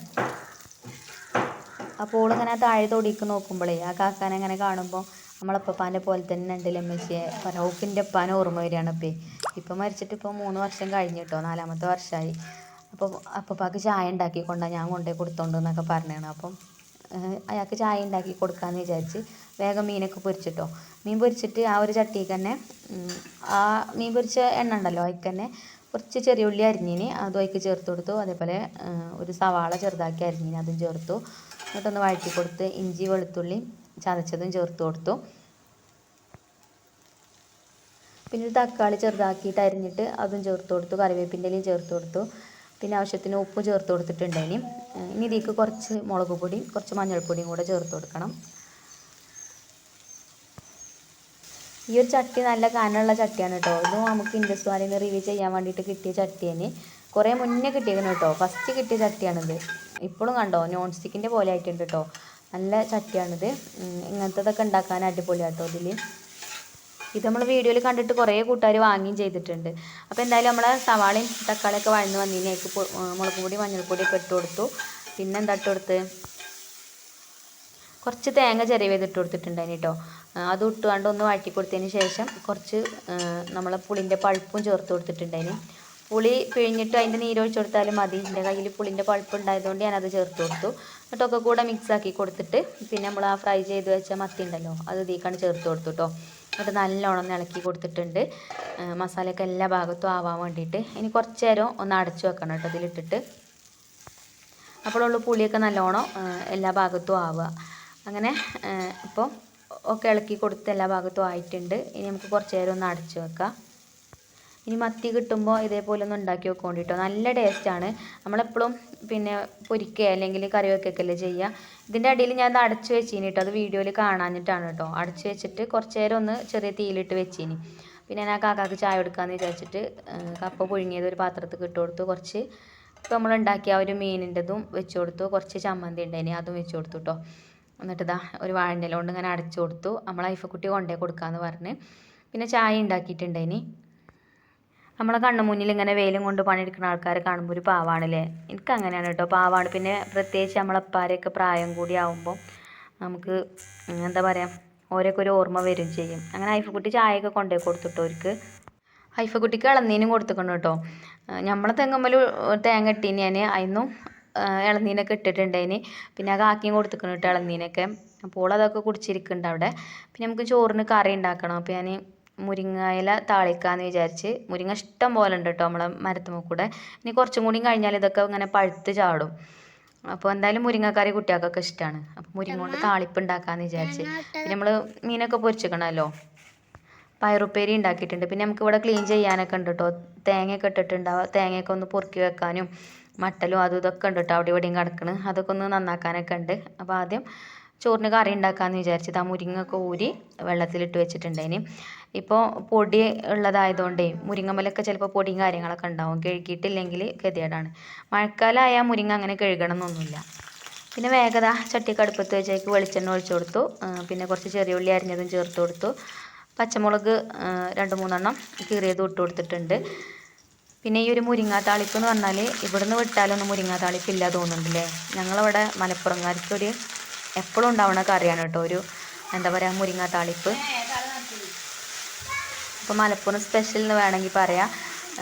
അപ്പോൾ ഓളിങ്ങനെ താഴെ തൊടിക്ക് നോക്കുമ്പോഴേ ആ കാക്കാനെ അങ്ങനെ കാണുമ്പോൾ നമ്മളപ്പപ്പാന്റെ പോലെ തന്നെ ഉണ്ട് ലമ്മച്ചിയെ റൗഫിന്റെ ഉപ്പാനെ ഓർമ്മ വരികയാണ് ഇപ്പം. ഇപ്പം മരിച്ചിട്ട് ഇപ്പോൾ മൂന്ന് വർഷം കഴിഞ്ഞിട്ടോ നാലാമത്തെ വർഷമായി അപ്പോൾ അപ്പപ്പാക്ക് ചായ ഉണ്ടാക്കി കൊണ്ടാ ഞാൻ കൊണ്ടുപോയി കൊടുത്തോണ്ട് എന്നൊക്കെ പറഞ്ഞതാണ് അപ്പം അയാൾക്ക് ചായ ഉണ്ടാക്കി കൊടുക്കാമെന്ന് വിചാരിച്ച് വേഗം മീനൊക്കെ പൊരിച്ചിട്ടോ. മീൻ പൊരിച്ചിട്ട് ആ ഒരു ചട്ടിയിൽ തന്നെ ആ മീൻ പൊരിച്ച എണ്ണ ഉണ്ടല്ലോ അതിൽ തന്നെ കുറച്ച് ചെറിയ ഉള്ളി അരിഞ്ഞിന് അതും അതിലേക്ക് ചേർത്ത് കൊടുത്തു. അതേപോലെ ഒരു സവാള ചെറുതാക്കി അരിഞ്ഞിന് അതും ചേർത്തു. എന്നിട്ടൊന്ന് വഴറ്റി കൊടുത്ത് ഇഞ്ചി വെളുത്തുള്ളി ചതച്ചതും ചേർത്ത് കൊടുത്തു. പിന്നെ തക്കാളി ചെറുതാക്കിയിട്ട് അരിഞ്ഞിട്ട് അതും ചേർത്ത് കൊടുത്തു. കറിവേപ്പിന്റെ ഇലയും ചേർത്ത് കൊടുത്തു. പിന്നെ ആവശ്യത്തിന് ഉപ്പ് ചേർത്ത് കൊടുത്തിട്ടുണ്ട് ഇനി. ഇനി ഇതിലേക്ക് കുറച്ച് മുളക് പൊടി കുറച്ച് മഞ്ഞൾപ്പൊടിയും കൂടെ ചേർത്ത് കൊടുക്കണം. ഈ ഒരു ചട്ടി നല്ല കനമുള്ള ചട്ടിയാണ് കേട്ടോ. ഇത് നമുക്ക് ഇൻഡസ്വാലിൽ നിന്ന് റിവ്യൂ ചെയ്യാൻ വേണ്ടിയിട്ട് കിട്ടിയ ചട്ടിയാണ്. കുറേ മുന്നേ കിട്ടിയേക്കണം കേട്ടോ. ഫസ്റ്റ് കിട്ടിയ ചട്ടിയാണിത്. ഇപ്പോഴും കണ്ടോ നോൺ സ്റ്റിക്കിന്റെ പോലെ ആയിട്ടുണ്ട് കേട്ടോ. നല്ല ചട്ടിയാണിത്. ഇങ്ങനത്തതൊക്കെ ഉണ്ടാക്കാൻ അടിപൊളിയാട്ടോ ഇതിൽ ഇത് നമ്മൾ വീഡിയോയിൽ കണ്ടിട്ട് കുറേ കൂട്ടുകാർ വാങ്ങുകയും ചെയ്തിട്ടുണ്ട്. അപ്പോൾ എന്തായാലും നമ്മൾ സവാളയും തക്കാളിയൊക്കെ വഴന്ന് വന്നതിനേക്ക് മുളക് പൊടി മഞ്ഞൾപ്പൊടി ഒക്കെ ഇട്ട് കൊടുത്തു. പിന്നെ എന്താ ഇട്ട് കൊടുത്ത്? കുറച്ച് തേങ്ങ ചെറിയ ഇട്ട് കൊടുത്തിട്ടുണ്ടായിന് കേട്ടോ അത് ഇട്ടുകൊണ്ട് ഒന്ന് വഴറ്റി കൊടുത്തതിന് ശേഷം കുറച്ച് നമ്മളെ പുളിന്റെ പഴുപ്പും ചേർത്ത് കൊടുത്തിട്ടുണ്ടായിന്. പുളി പിഴിഞ്ഞിട്ട് അതിന്റെ നീരൊഴിച്ച് കൊടുത്താലും മതി. എന്റെ കയ്യിൽ പുളിന്റെ പഴുപ്പ് ഉണ്ടായതുകൊണ്ട് ഞാനത് ചേർത്ത് കൊടുത്തു. എന്നിട്ടൊക്കെ കൂടെ മിക്സാക്കി കൊടുത്തിട്ട് പിന്നെ നമ്മൾ ആ ഫ്രൈ ചെയ്ത് വെച്ച മത്തി ഉണ്ടല്ലോ അത് ഇതിലേക്കാണ് ചേർത്ത് കൊടുത്തു കേട്ടോ എന്നിട്ട് നല്ലോണം ഒന്ന് ഇളക്കി കൊടുത്തിട്ടുണ്ട്. മസാലയൊക്കെ എല്ലാ ഭാഗത്തും ആവാൻ വേണ്ടിയിട്ട്. ഇനി കുറച്ച് നേരം ഒന്ന് അടച്ചു വെക്കണം കേട്ടോ ഇതിലിട്ടിട്ട്. അപ്പോഴുള്ള പുളിയൊക്കെ നല്ലോണം എല്ലാ ഭാഗത്തും ആവുക. അങ്ങനെ ഇപ്പോൾ ഒക്കെ ഇളക്കി കൊടുത്ത് എല്ലാ ഭാഗത്തും ആയിട്ടുണ്ട്. ഇനി നമുക്ക് കുറച്ച് നേരം ഒന്ന് അടച്ചു വെക്കാം. ഇനി മത്തി കിട്ടുമ്പോൾ ഇതേപോലെ ഒന്ന് ഉണ്ടാക്കി വെക്കോണ്ടി കേട്ടോ നല്ല ടേസ്റ്റാണ് നമ്മളെപ്പോഴും പിന്നെ പൊരിക്കുക അല്ലെങ്കിൽ കറി വെക്കുകയൊക്കെയല്ലേ ചെയ്യുക ഇതിന്റെ അടിയിൽ ഞാൻ അത് അടച്ചു വെച്ചിനി കേട്ടോ അത് വീഡിയോയിൽ കാണാഞ്ഞിട്ടാണ് കേട്ടോ അടച്ചു വെച്ചിട്ട് കുറച്ച് നേരം ഒന്ന് ചെറിയ തീയിലിട്ട് വെച്ചിനി. പിന്നെ ഞാൻ കാക്കാക്ക് ചായ കൊടുക്കാമെന്ന് വിചാരിച്ചിട്ട് കപ്പ പുഴുങ്ങിയത് ഒരു പാത്രത്തിൽ ഇട്ട് കൊടുത്തു. കുറച്ച് ഇപ്പോൾ നമ്മൾ ഉണ്ടാക്കിയ ഒരു മീനിന്റെതും വെച്ച് കൊടുത്തു. കുറച്ച് ചമ്മന്തി ഉണ്ടായിനി അതും വെച്ച് കൊടുത്തു കേട്ടോ എന്നിട്ട് ഇതാ ഒരു വാഴന്റെ കൊണ്ട് ഇങ്ങനെ അടച്ചു കൊടുത്തു. നമ്മൾ ഐഫക്കുട്ടി കൊണ്ടേ കൊടുക്കാമെന്ന് പറഞ്ഞ്. പിന്നെ ചായ ഉണ്ടാക്കിയിട്ടുണ്ടായിനി നമ്മളെ കണ്ണു മുന്നിൽ ഇങ്ങനെ വെയിലും കൊണ്ട് പണിയെടുക്കുന്ന ആൾക്കാരെ കാണുമ്പോൾ ഒരു പാവാണല്ലേ? എനിക്ക് അങ്ങനെയാണ് കേട്ടോ. പാവാണ്. പിന്നെ പ്രത്യേകിച്ച് നമ്മളെപ്പാരെയൊക്കെ പ്രായം കൂടി ആവുമ്പോൾ നമുക്ക് എന്താ പറയുക ഓരോക്കെ ഒരു ഓർമ്മ വരും ചെയ്യും. അങ്ങനെ ഐഫക്കുട്ടി ചായയൊക്കെ കൊണ്ടുപോയി കൊടുത്തിട്ടോ അവർക്ക്. ഐഫക്കുട്ടിക്ക് ഇളനീനും കൊടുത്തിക്കണം കേട്ടോ. നമ്മളെ തെങ്ങമ്മൽ തേങ്ങ ഇട്ടീന് ഞാൻ അതിന്നും ഇളനീനൊക്കെ ഇട്ടിട്ടുണ്ടതിന് പിന്നെ ആ കാക്കിയും കൊടുത്തിക്കണം കേട്ടോ ഇളനീനൊക്കെ. അപ്പോൾ അതൊക്കെ കുടിച്ചിരിക്കുന്നുണ്ട് അവിടെ. പിന്നെ നമുക്ക് ചോറിന് കറി ഉണ്ടാക്കണം. അപ്പോൾ ഞാൻ മുരിങ്ങയില താളിക്കാന്ന് വിചാരിച്ച് മുരിങ്ങ ഇഷ്ടം പോലെ ഉണ്ട് കേട്ടോ നമ്മളെ മരത്തുമ്മ കൂടെ. ഇനി കുറച്ചും കൂടി കഴിഞ്ഞാൽ ഇതൊക്കെ ഇങ്ങനെ പഴുത്ത് ചാടും. അപ്പോൾ എന്തായാലും മുരിങ്ങക്കറി കുട്ടികൾക്കൊക്കെ ഇഷ്ടമാണ് അപ്പോൾ മുരിങ്ങ കൊണ്ട് താളിപ്പ് ഉണ്ടാക്കാമെന്ന് വിചാരിച്ച്. പിന്നെ നമ്മൾ മീനൊക്കെ പൊരിച്ചിക്കണമല്ലോ പയറുപ്പേരി ഉണ്ടാക്കിയിട്ടുണ്ട്. പിന്നെ നമുക്ക് ഇവിടെ ക്ലീൻ ചെയ്യാനൊക്കെ ഉണ്ട് കേട്ടോ തേങ്ങയൊക്കെ ഇട്ടിട്ടുണ്ടാവുക. തേങ്ങയൊക്കെ ഒന്ന് പൊറുക്കി വെക്കാനും മട്ടലും അതും ഇതൊക്കെ ഉണ്ട് കേട്ടോ അവിടെ ഇവിടെയും കിടക്കണ്. അതൊക്കെ ഒന്ന് നന്നാക്കാനൊക്കെ ഉണ്ട്. അപ്പോൾ ആദ്യം ചോറിന് കറി ഉണ്ടാക്കാമെന്ന് വിചാരിച്ചത് ആ മുരിങ്ങയൊക്കെ ഊരി വെള്ളത്തിലിട്ട് വെച്ചിട്ടുണ്ടായിന്. ഇപ്പോൾ പൊടി ഉള്ളതായതുകൊണ്ടേ മുരിങ്ങമ്മലൊക്കെ ചിലപ്പോൾ പൊടിയും കാര്യങ്ങളൊക്കെ ഉണ്ടാവും. കഴുകിയിട്ടില്ലെങ്കിൽ ഗതികേടാണ്. മഴക്കാലമായാൽ മുരിങ്ങ അങ്ങനെ കഴുകണം എന്നൊന്നുമില്ല പിന്നെ വേഗത ചട്ടിക്ക് അടുപ്പത്ത് വെച്ചേക്ക് വെളിച്ചെണ്ണ ഒഴിച്ചു കൊടുത്തു. പിന്നെ കുറച്ച് ചെറിയ ഉള്ളി അരിഞ്ഞതും ചേർത്ത് കൊടുത്തു. പച്ചമുളക് രണ്ട് മൂന്നെണ്ണം കീറിയത് ഇട്ട് കൊടുത്തിട്ടുണ്ട്. പിന്നെ ഈ ഒരു മുരിങ്ങാ താളിപ്പ് എന്ന് പറഞ്ഞാൽ ഇവിടുന്ന് വിട്ടാലൊന്നും മുരിങ്ങാ താളിപ്പ് ഇല്ല തോന്നുന്നുണ്ടല്ലേ? ഞങ്ങളവിടെ അപ്പോൾ മലപ്പുറം സ്പെഷ്യൽ എന്ന് വേണമെങ്കിൽ പറയാം.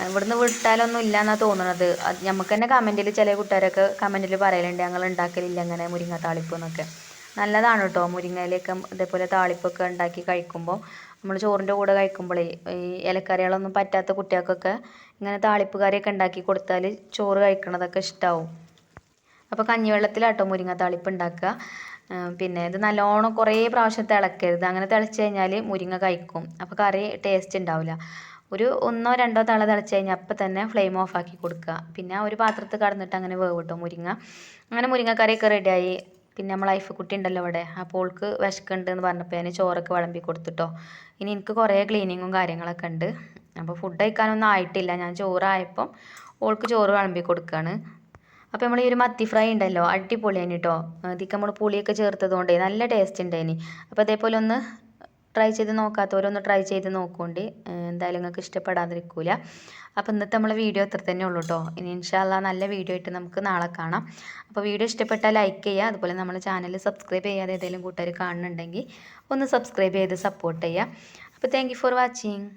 ഇവിടുന്ന് വിട്ടാലൊന്നും ഇല്ല തോന്നുന്നത് നമുക്ക് തന്നെ കമന്റിൽ ചില കൂട്ടുകാരൊക്കെ കമന്റിൽ പറയലുണ്ട് ഞങ്ങൾ ഉണ്ടാക്കലില്ല അങ്ങനെ മുരിങ്ങ താളിപ്പ് എന്നൊക്കെ. നല്ലതാണ് കേട്ടോ. മുരിങ്ങയിലൊക്കെ ഇതേപോലെ താളിപ്പൊക്കെ ഉണ്ടാക്കി കഴിക്കുമ്പോൾ നമ്മൾ ചോറിന്റെ കൂടെ കഴിക്കുമ്പോഴേ ഈ ഇലക്കറികളൊന്നും പറ്റാത്ത കുട്ടികൾക്കൊക്കെ ഇങ്ങനെ താളിപ്പ് കറിയൊക്കെ ഉണ്ടാക്കി കൊടുത്താൽ ചോറ് കഴിക്കണതൊക്കെ ഇഷ്ടമാവും അപ്പോൾ കഞ്ഞിവെള്ളത്തിലാട്ടോ മുരിങ്ങ താളിപ്പ് ഉണ്ടാക്കുക. പിന്നെ ഇത് നല്ലോണം കുറേ പ്രാവശ്യം തിളക്കരുത്. അങ്ങനെ തിളച്ച് കഴിഞ്ഞാൽ മുരിങ്ങ കഴിക്കും. അപ്പോൾ കറി ടേസ്റ്റ് ഉണ്ടാവില്ല ഒരു ഒന്നോ രണ്ടോ തള തിളച്ച് കഴിഞ്ഞാൽ അപ്പം തന്നെ ഫ്ലെയിം ഓഫ് ആക്കി കൊടുക്കുക പിന്നെ ഒരു പാത്രത്തിൽ കടന്നിട്ട് അങ്ങനെ വേവ് മുരിങ്ങ. അങ്ങനെ മുരിങ്ങ കറിയൊക്കെ റെഡിയായി പിന്നെ നമ്മൾ ഐഫ് കുട്ടി ഉണ്ടല്ലോ ഇവിടെ അപ്പോൾ ഓൾക്ക് വിശക്കുന്നുണ്ട് എന്ന് പറഞ്ഞപ്പോൾ ഞാൻ ചോറൊക്കെ വിളമ്പി കൊടുത്തിട്ടോ. ഇനി എനിക്ക് കുറേ ക്ലീനിങ്ങും കാര്യങ്ങളൊക്കെ ഉണ്ട് അപ്പോൾ ഫുഡ് കഴിക്കാനൊന്നും ആയിട്ടില്ല. ഞാൻ ചോറായപ്പം ഓൾക്ക് ചോറ് വിളമ്പി കൊടുക്കുകയാണ് അപ്പോൾ നമ്മൾ ഈ ഒരു മത്തി ഫ്രൈ ഉണ്ടല്ലോ അടിപൊളിയാണ് കേട്ടോ അതിക്ക് നമ്മൾ പുളിയൊക്കെ ചേർത്തത് കൊണ്ടേ നല്ല ടേസ്റ്റ് ഉണ്ടായിന്. അപ്പോൾ അതേപോലെ ഒന്ന് ട്രൈ ചെയ്ത് നോക്കാത്തവരൊന്ന് ട്രൈ ചെയ്ത് നോക്കുകൊണ്ട് എന്തായാലും നിങ്ങൾക്ക് ഇഷ്ടപ്പെടാതിരിക്കൂല. അപ്പോൾ ഇന്നത്തെ നമ്മളെ വീഡിയോ അത്ര തന്നെ ഉള്ളൂ കേട്ടോ ഇനി ഇൻഷാല്ല നല്ല വീഡിയോ ആയിട്ട് നമുക്ക് നാളെ കാണാം. അപ്പോൾ വീഡിയോ ഇഷ്ടപ്പെട്ടാൽ ലൈക്ക് ചെയ്യുക അതുപോലെ നമ്മൾ ചാനൽ സബ്സ്ക്രൈബ് ചെയ്യാതെ ഏതെങ്കിലും കൂട്ടുകാർ കാണുന്നുണ്ടെങ്കിൽ ഒന്ന് സബ്സ്ക്രൈബ് ചെയ്ത് സപ്പോർട്ട് ചെയ്യുക അപ്പോൾ താങ്ക് ഫോർ വാച്ചിങ്